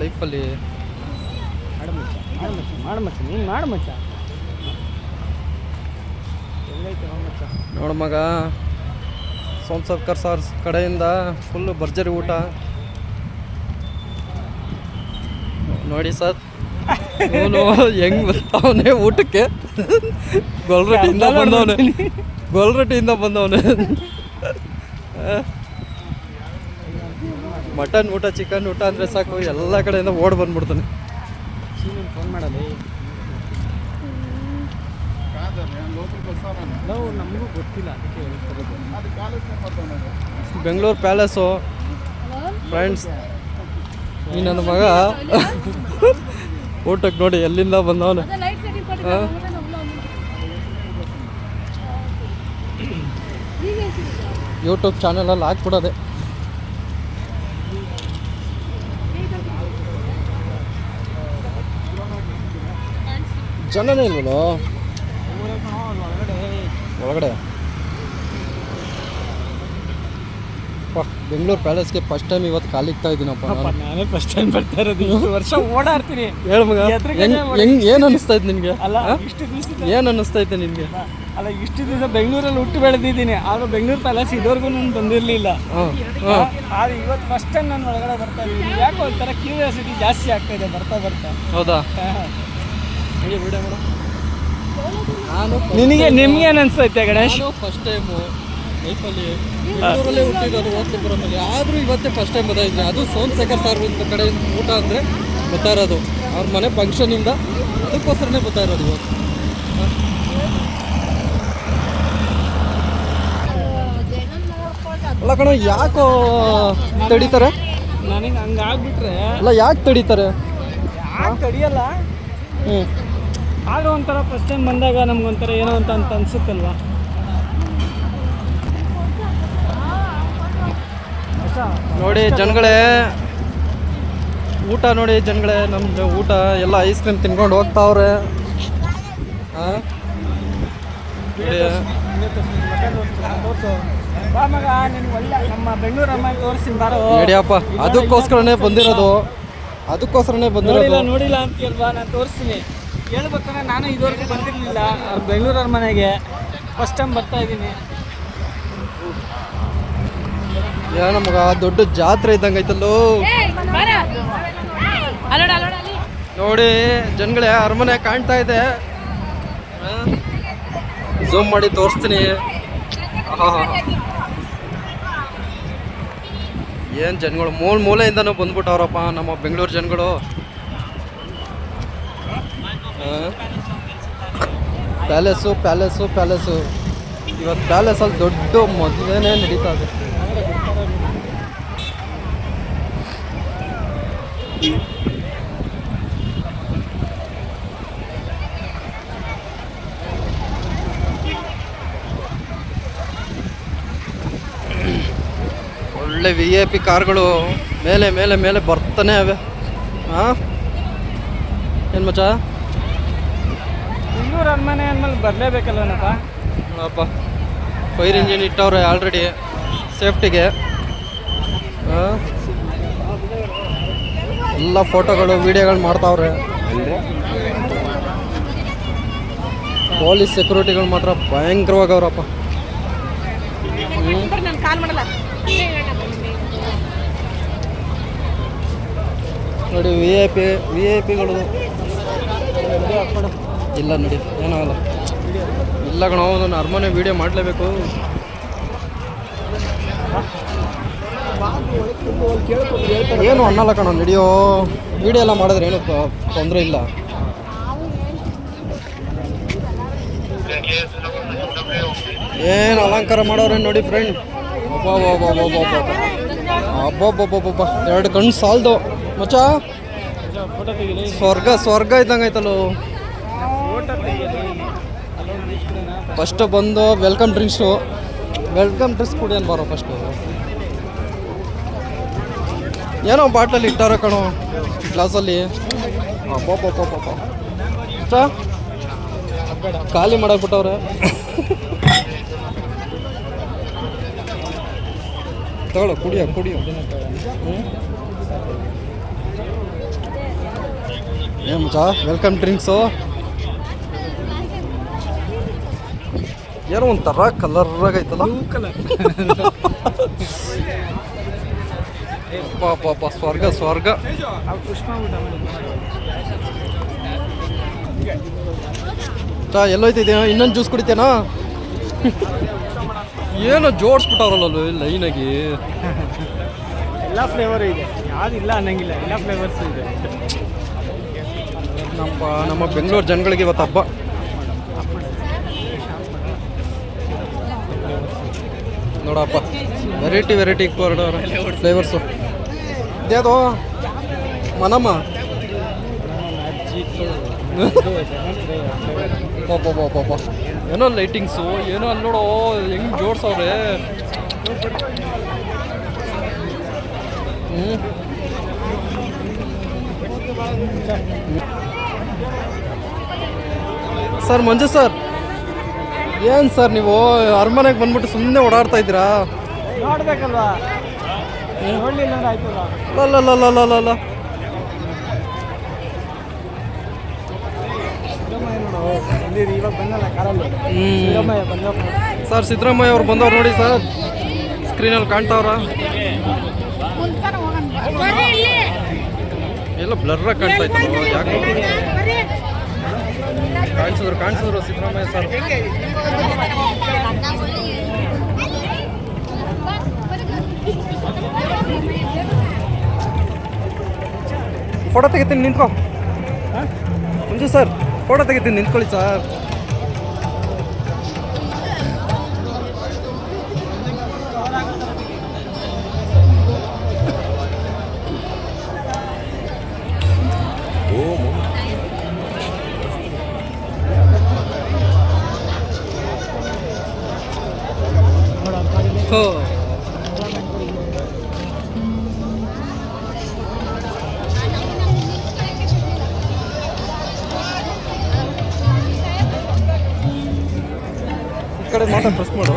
ಲೈಫಲ್ಲಿ ನೋಡ ನೀನು ಮಗ ಸೋಮ್ ಸರ್ಕಾರ್ ಸಾರ್ ಕಡೆಯಿಂದ ಫುಲ್ಲು ಭರ್ಜರಿ ಊಟ. ನೋಡಿ ಸರ್ ಹೆಂಗ್ ಬರ್ತಾವನೆ ಊಟಕ್ಕೆ? ಗೊಲ್ರಟ್ಟಿಯಿಂದ ಬಂದವನೆ. ಗೊಲ್ರಟ್ಟಿಯಿಂದ ಬಂದವನೆ. ಮಟನ್ ಊಟ ಚಿಕನ್ ಊಟ ಅಂದರೆ ಸಾಕು ಎಲ್ಲ ಕಡೆಯಿಂದ ಓಡ್ ಬಂದ್ಬಿಡ್ತಾನೆ ಫೋನ್ ಮಾಡಲಿ ನಾವು ನಮಗೂ ಗೊತ್ತಿಲ್ಲ ಅದಕ್ಕೆ ಬೆಂಗಳೂರು ಪ್ಯಾಲೇಸು ಫ್ರೆಂಡ್ಸ್ ಈ ನನ್ನ ಮಗ ಊಟಕ್ಕೆ ನೋಡಿ ಎಲ್ಲಿಂದ ಬಂದವನು ಯೂಟ್ಯೂಬ್ ಚಾನಲಲ್ಲಿ ಹಾಕ್ಬಿಡೋದೆ ಜನನೇ ಇಲ್ವಲ್ಲ ಒಳಗಡೆ. ಬೆಂಗಳೂರು ಪ್ಯಾಲೇಸ್ಗೆ ಫಸ್ಟ್ ಟೈಮ್ ಇವತ್ತು ಕಾಲಿಕ್ತಾ ಇದ್ದೀನಪ್ಪ ನಾನು. ನಾನೇ ಫಸ್ಟ್ ಟೈಮ್ ಬರ್ತಾ ಇರೋದು. ಇಷ್ಟು ವರ್ಷ ಓಡಾಡ್ತೀನಿ. ಹೇಳು ಮಗ. ಹೆಂಗ್ ಏನು ಅನಿಸ್ತಾ ಇತ್ತು ನಿನಗೆ? ಅಲ್ಲ ಇಷ್ಟು ದಿವಸ ಏನು ಅನಿಸ್ತಾ ಇತ್ತು ನಿನಗೆ? ಅಲ್ಲ ಇಷ್ಟು ದಿವಸ ಬೆಂಗಳೂರಲ್ಲಿ ಹುಟ್ಟು ಬೆಳೆದಿದ್ದೀನಿ. ಆದ್ರೆ ಬೆಂಗಳೂರು ಪ್ಯಾಲೇಸ್ ಇದುವರೆಗೂ ನಾನು ಬಂದಿರಲಿಲ್ಲ. ಆದ್ರೆ ಇವತ್ತು ಫಸ್ಟ್ ಟೈಮ್ ನಾನು ಒಳಗಡೆ ಬರ್ತಾ ಇದ್ದೀನಿ. ಯಾಕೋ ಒಂಥರ ಕ್ಯೂರಿಯಾಸಿಟಿ ಜಾಸ್ತಿ ಆಗ್ತಾ ಇದೆ ಬರ್ತಾ ಬರ್ತಾ. ಹೌದಾ ಹಂಗೆ ವಿಡಿಯೋ ಮಾಡು ನಾನು ನಿನಗೆ ನಿಮ್ಗೆ ಏನು ಅನ್ಸೈತೆ ಗಣೇಶ್? ಫಸ್ಟ್ ಟೈಮು ಲೈಫಲ್ಲಿ ಬೆಂಗಳೂರಲ್ಲೇ ಹುಟ್ಟಿದ್ದು ಓದ್ತಿಬ್ಬರಲ್ಲಿ ಆದರೂ ಇವತ್ತೇ ಫಸ್ಟ್ ಟೈಮ್ ಬರ್ತಾಯಿದ್ದೀನಿ ಅದು ಸೋಮಶೇಖರ್ ಸರ್ ಕಡೆ ಊಟ ಅಂದರೆ ಬರ್ತಾ ಇರೋದು. ಅವ್ರ ಮನೆ ಫಂಕ್ಷನಿಂದ ಅದಕ್ಕೋಸ್ಕರನೇ ಬರ್ತಾ ಇರೋದು ಇವತ್ತು. ಅಲ್ಲ ಕಣ ಯಾಕೋ ತಡೀತಾರೆ? ನನಗೆ ಹಂಗಾಗ್ಬಿಟ್ರೆ ಅಲ್ಲ ಯಾಕೆ ತಡೀತಾರೆ? ಯಾಕೆ ತಡಿಯಲ್ಲ? ಹ್ಞೂ ಆದ್ರೆ ಒಂಥರ ಫಸ್ಟ್ ಟೈಮ್ ಬಂದಾಗ ನಮ್ಗೊಂಥರ ಏನೋ ಅಂತ ಅಂತ ಅನ್ಸುತ್ತಲ್ವಾ? ನೋಡಿ ಜನಗಳೇ ಊಟ ನೋಡಿ ಜನಗಳೇ ನಮ್ದು ಊಟ ಎಲ್ಲ ಐಸ್ ಕ್ರೀಮ್ ತಿನ್ಕೊಂಡು ಹೋಗ್ತಾವ್ರೆ. ನಮ್ಮ ನಡಿಯಪ್ಪ ಅದಕ್ಕೋಸ್ಕರನೇ ಬಂದಿರೋದು. ಅದಕ್ಕೋಸ್ಕರನೇ ನೋಡಿಲ್ಲ ಬಂದಿರೋದು ನೋಡಿಲ್ಲ ಅಂತೀಯಲ್ವಾ ನಾನು ತೋರಿಸ್ತೀನಿ. ಹೇಳ್ಬೇಕಂದ್ರೆ ನಾನು ಇದುವರೆಗೂ ಬಂದಿರಲಿಲ್ಲ. ಬೆಂಗಳೂರು ಅರಮನೆಗೆ ಫಸ್ಟ್ ಟೈಮ್ ಬರ್ತಾ ಇದ್ದೀನಿ. ಏನೋ ಮಗ ದೊಡ್ಡ ಜಾತ್ರೆ ಇದ್ದಂಗ ಐತಲ್ಲೋ. ನೋಡಿ, ಜನಗಳೇ, ಅರಮನೆ ಕಾಣ್ತಾ ಇದೆ. ಝೂಮ್ ಮಾಡಿ ತೋರಿಸ್ತೀನಿ. ಏನ್ ಜನಗಳು, ಮೂಲ ಮೂಲೆಯಿಂದನೂ ಬಂದ್ಬಿಟ್ಟವ್ರಪ್ಪ ನಮ್ಮ ಬೆಂಗಳೂರು ಜನಗಳು. Palace palace palace. ಇವತ್ತು ಪ್ಯಾಲೇಸಲ್ಲಿ ದೊಡ್ಡ ಮದುವೆನೇ ನಡೀತಾ ಇದೆ. ಒಳ್ಳೆ ವಿ ಎ ಪಿ ಕಾರ್ಗಳು ಮೇಲೆ ಮೇಲೆ ಮೇಲೆ ಬರ್ತಾನೆ ಅವೆ ಹಾಂ? ಏನು ಮಚ್ಚ? ಬೆಂಗಳೂರು ಅರಮನೆ ಅಂದ್ಮೇಲೆ ಬರಲೇಬೇಕಲ್ಲನಪ್ಪ ನೋಡಪ್ಪ. ಫೈರ್ ಇಂಜಿನ್ ಇಟ್ಟವ್ರೆ ಆಲ್ರೆಡಿ ಸೇಫ್ಟಿಗೆ ಎಲ್ಲ ಫೋಟೋಗಳು ವಿಡಿಯೋಗಳು ಮಾಡ್ತಾವ್ರೆ. ಪೊಲೀಸ್ ಸೆಕ್ಯೂರಿಟಿಗಳು ಮಾತ್ರ ಭಯಂಕರವಾಗವ್ರಪ್ಪ ನೋಡಿ V I P V I ಪಿಗಳು ಇಲ್ಲ ನೋಡಿ ಏನಾಗಲ್ಲ ಇಲ್ಲ ಕಣ ನಾನು ಅರಮನೆ ವೀಡಿಯೋ ಮಾಡಲೇಬೇಕು. ಏನು ಅನ್ನಲ್ಲ ಕಣ, ನಡಿಯೋ. ವೀಡಿಯೋ ಎಲ್ಲ ಮಾಡಿದ್ರೆ ಏನು ತೊಂದರೆ ಇಲ್ಲ. ಏನು ಅಲಂಕಾರ ಮಾಡೋರೆ ನೋಡಿ ಫ್ರೆಂಡ್ ಅಬ್ಬಬ್ಬಬ್ಬಬ್ಬಬ್ಬ ಎರಡು ಕಣ್ಣು ಸಾಲ್ದು. ಮಚ್ಚ. ಸ್ವರ್ಗ ಸ್ವರ್ಗ ಇದ್ದಂಗೆ ಐತಲ್ಲೋ ಫಸ್ಟ್ ಬಂದು ವೆಲ್ಕಮ್ ಡ್ರಿಂಕ್ಸು. ವೆಲ್ಕಮ್ ಡ್ರಿಂಕ್ಸ್ ಕುಡಿಯೋನು ಬಾರೋ ಫಸ್ಟು. ಏನೋ ಬಾಟ್ಲಲ್ಲಿ ಇಟ್ಟಾರ ಕಣೋ, ಗ್ಲಾಸಲ್ಲಿ. ಮಚ್ಚ ಖಾಲಿ ಮಾಡಾಕ್ಬಿಟ್ಟವ್ರೆ. ತಗೊಳ್ಳೋ, ಕುಡಿಯೋ ಕುಡಿಯೋ. ಏನು ಮಚ್ಚ ವೆಲ್ಕಮ್ ಡ್ರಿಂಕ್ಸು. ಏನೋ ಒಂಥರ ಕಲರ್ರಾಗೈತಲ್ಲ ಬ್ಲೂ ಕಲರ್ ಪಾಪ ಪಾಪ ಸ್ವರ್ಗ ಸ್ವರ್ಗ. ಚಾ ಎಲ್ಲೋಯ್ತಿದ್ಯಾ ಇನ್ನೊಂದು ಜ್ಯೂಸ್ ಕುಡಿತೇನಾ? ಏನೋ ಜೋಡಿಸ್ಬಿಟ್ಟವ್ರಲ್ಲ ಆಗಿ. ಎಲ್ಲ ಫ್ಲೇವರ್ ಇದೆ. ಯಾವ್ದಿಲ್ಲ ಅನ್ನಂಗಿಲ್ಲ. ಎಲ್ಲ ಫ್ಲೇವರ್ಸ್ ಇದೆ. ನಮ್ಮ ನಮ್ಮ ಬೆಂಗಳೂರು ಜನಗಳಿಗೆ ಇವತ್ತು ಹಬ್ಬ. ನೋಡಪ್ಪ. ವೆರೈಟಿ ವೆರೈಟಿ ಫ್ಲೇವರ್ಸು ಇದ್ಯಾವುದು ಮನಮ್ಮ. ಪಾಪ ಏನೋ ಲೈಟಿಂಗ್ಸು ಏನೋ ಅಲ್ಲಿ ನೋಡೋ, ಹೆಂಗೆ ಜೋಡ್ಸವ್ರೆ. Sir, Manju sir. ಏನು ಸರ್ ನೀವು ಅರಮನೆಗೆ ಬಂದ್ಬಿಟ್ಟು ಸುಮ್ಮನೆ ಓಡಾಡ್ತಾ ಇದ್ದೀರಾ? ನೋಡ್ಬೇಕಲ್ವಾ? ಸರ್ ಸಿದ್ದರಾಮಯ್ಯ ಅವ್ರು ಬಂದವ್ರು ನೋಡಿ ಸರ್. ಸ್ಕ್ರೀನಲ್ಲಿ ಕಾಣ್ತಾವ್ರ? ಎಲ್ಲ ಬ್ಲರ್ ಕಾಣ್ತಾ ಇತ್ತು ಯಾಕೆ? ಕಾಣಿಸಿದ್ರು ಕಾಣಿಸಿದ್ರು ಸಿದ್ದರಾಮಯ್ಯ ಸರ್. ಫೋಟೋ ತೆಗಿತೀನಿ ನಿಂತ್ಕೊ. ಮುಂಜು ಸರ್ ಫೋಟೋ ತೆಗಿತೀನಿ ನಿಂತ್ಕೊಳ್ಳಿ ಸರ್. ಕಡೆ ಪ್ರೆಸ್ ಮಾಡು.